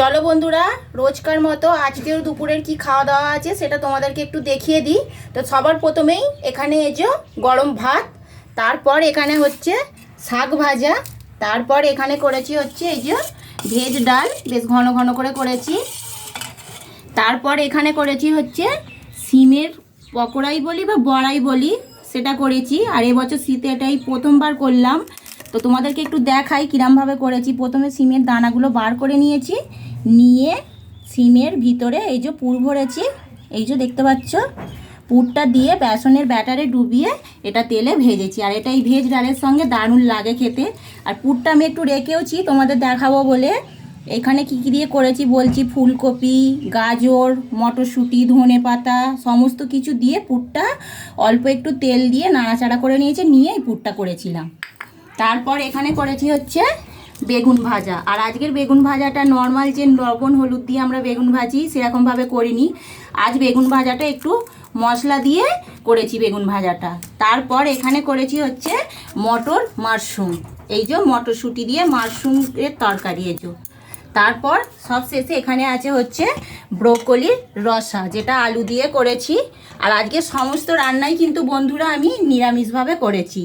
চলো বন্ধুরা, রোজকার মতো আজকের দুপুরের কি খাওয়া দাওয়া আছে সেটা তোমাদেরকে একটু দেখিয়ে দিই। তো সবার প্রথমেই এখানে যে গরম ভাত, তারপর এখানে হচ্ছে শাক ভাজা, তারপর এখানে করেছি হচ্ছে এই যে ভেজ ডাল, বেশ ঘন ঘন করে করেছি। তারপর এখানে করেছি হচ্ছে সিমের পকোড়াই বলি বা বড়াই বলি, সেটা করেছি। আর এবছর শীতে এটাই প্রথমবার করলাম। তো তোমাদেরকে একটু দেখাই কিরমভাবে করেছি। প্রথমে সিমের দানাগুলো বার করে নিয়েছি। নিয়ে সিমের ভিতরে এই যে পুর ভরেছি, এই যে দেখতে পাচ্ছ, পুরটা দিয়ে বেসনের ব্যাটারে ডুবিয়ে এটা তেলে ভেজেছি। আর এটা এই ভেজ ডালের সঙ্গে দারুণ লাগে খেতে। আর পুরটা আমি একটু রেখেওছি, তোমাদের দেখাবো বলে। এখানে কি কী দিয়ে করেছি বলছি, ফুলকপি, গাজর, মটরশুঁটি, ধনে পাতা, সমস্ত কিছু দিয়ে পুরটা অল্প একটু তেল দিয়ে নাড়াচাড়া করে নিয়েছে নিয়ে এই পুরটা করেছিলাম। তারপর এখানে করেছি হচ্ছে বেগুন ভাজা। আর আজকের বেগুন ভাজাটা নর্মাল যে লবণ, হলুদ দিয়ে আমরা বেগুন ভাজি সেরকমভাবে করিনি। আজ বেগুন ভাজাটা একটু মশলা দিয়ে করেছি বেগুন ভাজাটা। তারপর এখানে করেছি হচ্ছে মটর মাশরুম। এই যে মটরশুঁটি দিয়ে মাশরুমের তরকারি এই যে। তারপর সব শেষে এখানে আছে হচ্ছে ব্রোকলির রসা, যেটা আলু দিয়ে করেছি। আর আজকে সমস্ত রান্নাই কিন্তু বন্ধুরা আমি নিরামিষভাবে করেছি।